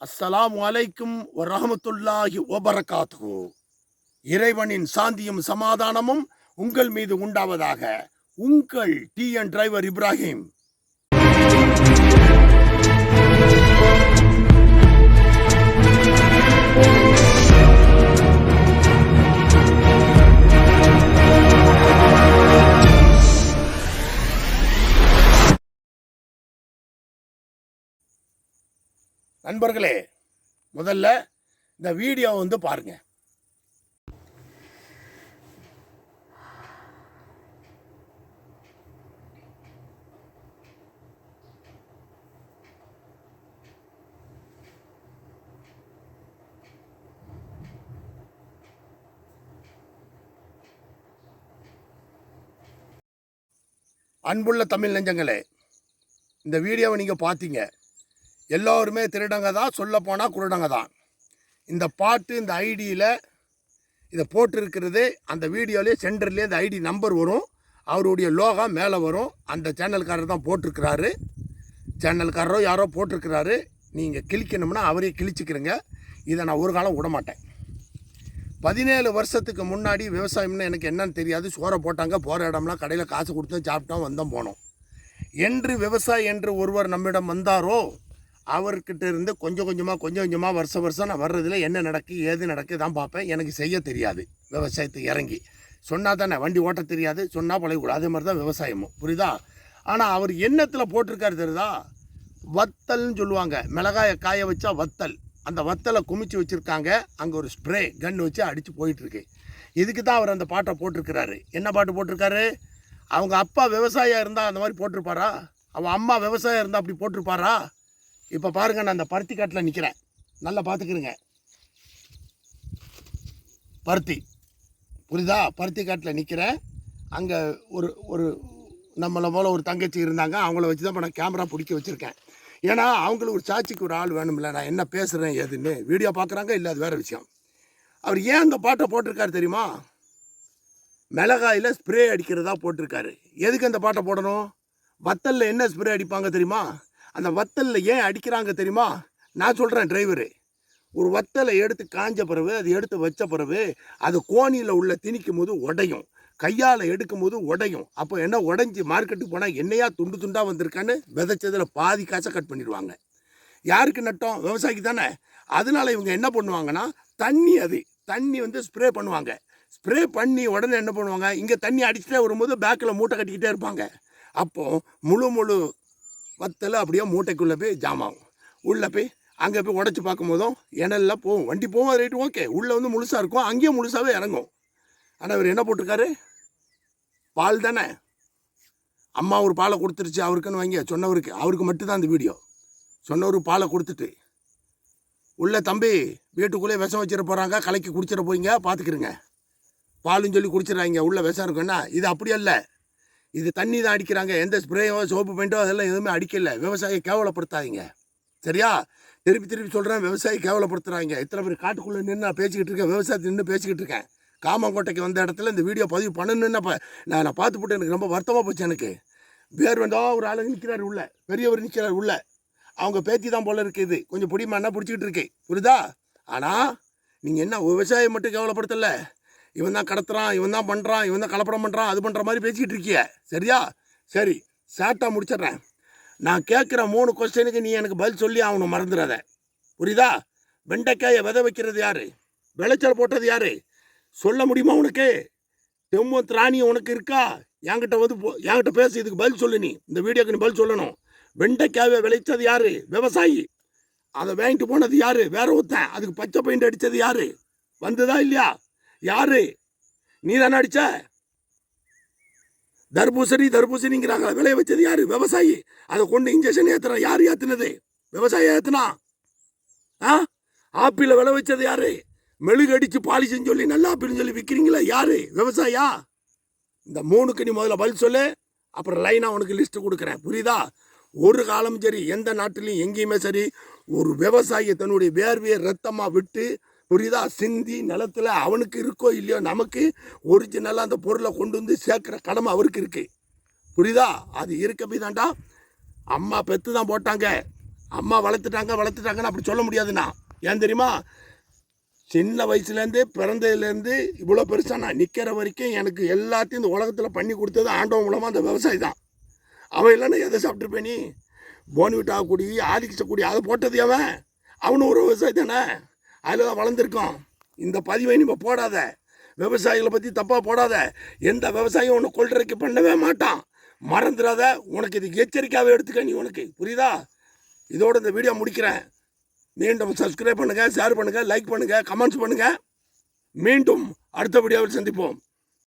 அஸ்ஸலாமு அலைக்கும் வரஹமத்துல்லாஹி ஒபரகாத்து இறைவனின் சாந்தியும் சமாதானமும் உங்கள் மீது உண்டாவதாக உங்கள் டி என் டிரைவர் இப்ராஹிம். நண்பர்களே முதல்ல இந்த வீடியோ வந்து பாருங்க. அன்புள்ள தமிழ் நெஞ்சங்களே இந்த வீடியோவை நீங்கள் பார்த்தீங்க எல்லோருமே திருடங்க தான் சொல்ல போனால் குருடங்க தான். இந்த பாட்டு இந்த ஐடியில் இதை போட்டிருக்கிறது அந்த வீடியோலேயே சென்டர்லேயே இந்த ஐடி நம்பர் வரும். அவருடைய லோகா மேலே வரும். அந்த சேனல்காரர் தான் போட்டிருக்கிறாரு. சேனல்காரரோ யாரோ போட்டிருக்கிறாரு. நீங்கள் கிழிக்கணும்னா அவரே கிழிச்சிக்கிறங்க. இதை நான் ஒரு காலம் விட மாட்டேன். பதினேழு வருஷத்துக்கு முன்னாடி விவசாயம்னு எனக்கு என்னன்னு தெரியாது. சோறை போட்டாங்க போகிற இடம்லாம் கடையில் காசு கொடுத்து சாப்பிட்டோம் வந்தோம் போனோம். என்று விவசாயி என்று ஒருவர் நம்மிடம் வந்தாரோ அவர்கிட்ட இருந்து கொஞ்சம் கொஞ்சமாக கொஞ்சம் கொஞ்சமாக வருஷம் வருஷம் நான் வர்றதில் என்ன நடக்கு ஏது நடக்கு தான் பார்ப்பேன். எனக்கு செய்ய தெரியாது. விவசாயத்துக்கு இறங்கி. சொன்னால் தானே வண்டி ஓட்ட தெரியாது. சொன்னால் பழகக்கூடாது அதே மாதிரி தான் விவசாயமும். புரியுதா? ஆனால் அவர் எண்ணத்தில் போட்டிருக்காரு தெரியுதா? வத்தல்னு சொல்லுவாங்க. மிளகாயை காய வச்சா வத்தல். அந்த வத்தலை குமிச்சு வச்சுருக்காங்க. அங்கே ஒரு ஸ்ப்ரே கன் வச்சு அடித்து போயிட்டுருக்கு. இதுக்கு தான் அவர் அந்த பாட்டை போட்டிருக்கிறாரு. என்ன பாட்டு போட்டிருக்காரு? அவங்க அப்பா விவசாயியாக இருந்தால் அந்த மாதிரி போட்டிருப்பாரா? அவன் அம்மா விவசாயம் இருந்தால் அப்படி போட்டிருப்பாரா? இப்போ பாருங்க நான் அந்த பருத்தி காட்டில் நிற்கிறேன் நல்லா பார்த்துக்கிறேங்க பருத்தி. புரியுதா? பருத்தி காட்டில் நிற்கிறேன் அங்கே ஒரு ஒரு நம்மளை போல் ஒரு தங்கச்சி இருந்தாங்க. அவங்கள வச்சு தான் இப்போ நான் கேமரா பிடிக்க வச்சுருக்கேன். ஏன்னா அவங்களுக்கு ஒரு சாட்சிக்கு ஒரு ஆள் வேணும்ல. நான் என்ன பேசுகிறேன் ஏதுன்னு வீடியோ பார்க்குறாங்க இல்லை அது வேறு விஷயம். அவர் ஏன் அந்த பாட்டை போட்டிருக்காரு தெரியுமா? மிளகாயில் ஸ்ப்ரே அடிக்கிறதா போட்டிருக்காரு. எதுக்கு அந்த பாட்டை போடணும்? வத்தலில் என்ன ஸ்ப்ரே அடிப்பாங்க தெரியுமா? அந்த வத்தலில் ஏன் அடிக்கிறாங்க தெரியுமா? நான் சொல்கிறேன் டிரைவரு ஒரு வத்தலை எடுத்து காஞ்ச பிறகு அது எடுத்து வச்ச பிறகு அது கோணியில் உள்ள திணிக்கும் போது உடையும். கையால் எடுக்கும் போது உடையும். அப்போ என்ன உடைஞ்சி மார்க்கெட்டுக்கு போனால் என்னையா துண்டு துண்டாக வந்திருக்கான்னு விதைச்சதில் பாதி காசை கட் பண்ணிடுவாங்க. யாருக்கு நட்டோம்? விவசாயிக்கு தானே. அதனால இவங்க என்ன பண்ணுவாங்கன்னா தண்ணி அது. தண்ணி வந்து ஸ்ப்ரே பண்ணுவாங்க. ஸ்ப்ரே பண்ணி உடனே என்ன பண்ணுவாங்க? இங்கே தண்ணி அடிச்சுட்டே வரும்போது பேக்கில் மூட்டை கட்டிக்கிட்டே இருப்பாங்க. அப்போது முழு முழு வத்தல் அப்படியே மூட்டைக்குள்ளே போய் ஜாம் ஆகும். உள்ளே போய் அங்கே போய் உடச்சி பார்க்கும் போதும் இணல்லாம் போகும். வண்டி போகும் அது ரைட்டு ஓகே உள்ளே வந்து முழுசாக இருக்கும். அங்கேயும் முழுசாகவே இறங்கும். ஆனால் இவர் என்ன போட்டிருக்காரு? பால் தானே? அம்மா ஒரு பாலை கொடுத்துருச்சு அவருக்குன்னு வாங்கி. சொன்னவருக்கு அவருக்கு மட்டும்தான் அந்த வீடியோ சொன்னவர் பாலை கொடுத்துட்டு. உள்ள தம்பி வீட்டுக்குள்ளே விஷம் வச்சிட போகிறாங்க கலக்கி குடிச்சிட போய்ங்க பார்த்துக்கிறங்க பாலும் சொல்லி குடிச்சிடுறாங்க. உள்ள விஷம் இருக்குன்னா இது அப்படி அல்ல. இது தண்ணி தான் அடிக்கிறாங்க. எந்த ஸ்ப்ரேயோ சோப்பு பெயிண்டோ அதெல்லாம் எதுவுமே அடிக்கல. விவசாயியை கேவலப்படுத்தாதீங்க. சரியா? திருப்பி திருப்பி சொல்கிறேன் விவசாயி கேவலப்படுத்துகிறாங்க இத்தனை பேர் காட்டுக்குள்ளே நின்று நான் பேசிக்கிட்டு இருக்கேன். விவசாயத்தை நின்று பேசிக்கிட்டு இருக்கேன். காமங்கோட்டைக்கு வந்த இடத்துல இந்த வீடியோ பதிவு பண்ணணுன்னு அப்போ நான் நான் பார்த்து போட்டு எனக்கு ரொம்ப வருத்தமாக போச்சு எனக்கு. பேர் வந்தா ஒரு ஆளுங்க நிற்கிறார் உள்ள. பெரியவர் நிற்கிறார் உள்ள. அவங்க பேத்தி தான் போல இருக்குது கொஞ்சம் பிடிமானா பிடிச்சிக்கிட்டு இருக்கு. புரியுதா? ஆனால் நீங்கள் என்ன விவசாயம் மட்டும் கேவலப்படுத்தலை? இவன் தான் கடத்துறான் இவன் தான் பண்ணுறான் இவன் தான் கலப்படம் பண்ணுறான் அது பண்ணுற மாதிரி பேசிக்கிட்டு இருக்கிய. சரியா? சரி சேட்டாக முடிச்சிடுறேன். நான் கேட்குற மூணு கொஸ்டினுக்கு நீ எனக்கு பதில் சொல்லி அவனை மறந்துடாத. புரியுதா? வெண்டைக்காயை விதை வைக்கிறது யார்? விளைச்சல் போட்டது யார்? சொல்ல முடியுமா உனக்கு? தெம்பும் திராணி உனக்கு இருக்கா? என்கிட்ட வந்து போ- என்கிட்ட பேசு இதுக்கு பதில் சொல்லு நீ. இந்த வீடியோக்கு நீ பதில் சொல்லணும். வெண்டைக்காயை விளைச்சது யார்? விவசாயி. அதை வாங்கிட்டு போனது யார்? வேற ஒருத்தன். அதுக்கு பச்சை பெயிண்ட் அடித்தது யார்? வந்ததா இல்லையா? யாரு? நீ தானே அடிச்ச? தர்பூசணி தர்பூசணிங்கிறாங்க. விளைய வச்சது யாரு? விவசாயி. அதை கொண்டு இன்ஜெக்ஷன் ஏத்துறான் யார் ஏத்துனது? விவசாயி ஏத்துனா? ஆ? ஆப்பிள விளை வச்சது யாரு? மெழுகு அடிச்சு பாலிஷ்னு சொல்லி நல்ல ஆப்பிள்னு சொல்லி விற்கிறீங்களா யாரு? விவசாயா? இந்த மூணுக்கு நீ முதல்ல பதில் சொல்லு. அப்புறம் லைனாக உனக்கு லிஸ்ட்டு கொடுக்குறேன். புரியுதா? ஒரு காலம் சரி எந்த நாட்டிலையும் எங்கேயுமே சரி ஒரு விவசாயி தன்னுடைய வேர்வையை ரத்தமாக விட்டு புரியுதா? சிந்தி நிலத்தில் அவனுக்கு இருக்கோ இல்லையோ நமக்கு ஒரிஜினலாக அந்த பொருளை கொண்டு வந்து சேர்க்குற கடமை அவருக்கு இருக்கு. புரியுதா? அது இருக்க போய் தாண்டா அம்மா பெற்று தான் போட்டாங்க. அம்மா வளர்த்துட்டாங்க வளர்த்துட்டாங்கன்னு அப்படி சொல்ல முடியாதுண்ணா. ஏன் தெரியுமா? சின்ன வயசுலேருந்து பிறந்ததுலேருந்து இவ்வளோ பெருசாக நான் நிற்கிற வரைக்கும் எனக்கு எல்லாத்தையும் இந்த உலகத்தில் பண்ணி கொடுத்தது ஆண்டவன் மூலமாக அந்த விவசாயி தான். அவன் இல்லைன்னா எதை சாப்பிட்ருப்பேன் நீ? போன்விட்டா கூடி ஆதிக்கிச்ச அதை போட்டது அவன் அவனும் ஒரு விவசாயி தானே? அதில் தான் வளர்ந்துருக்கோம். இந்த பதிவை நீ இப்போ போடாத. விவசாயிகளை பற்றி தப்பாக போடாத. எந்த விவசாயியும் உன்னை கொள்றதுக்கு பண்ணவே மாட்டான். மறந்துடாத. உனக்கு இது எச்சரிக்கையாகவே எடுத்துக்க நீ உனக்கு. புரியுதா? இதோட இந்த வீடியோ முடிக்கிறேன். மீண்டும் சப்ஸ்கிரைப் பண்ணுங்கள் ஷேர் பண்ணுங்கள் லைக் பண்ணுங்கள் கமெண்ட்ஸ் பண்ணுங்கள் மீண்டும் அடுத்த வீடியோவில் சந்திப்போம்.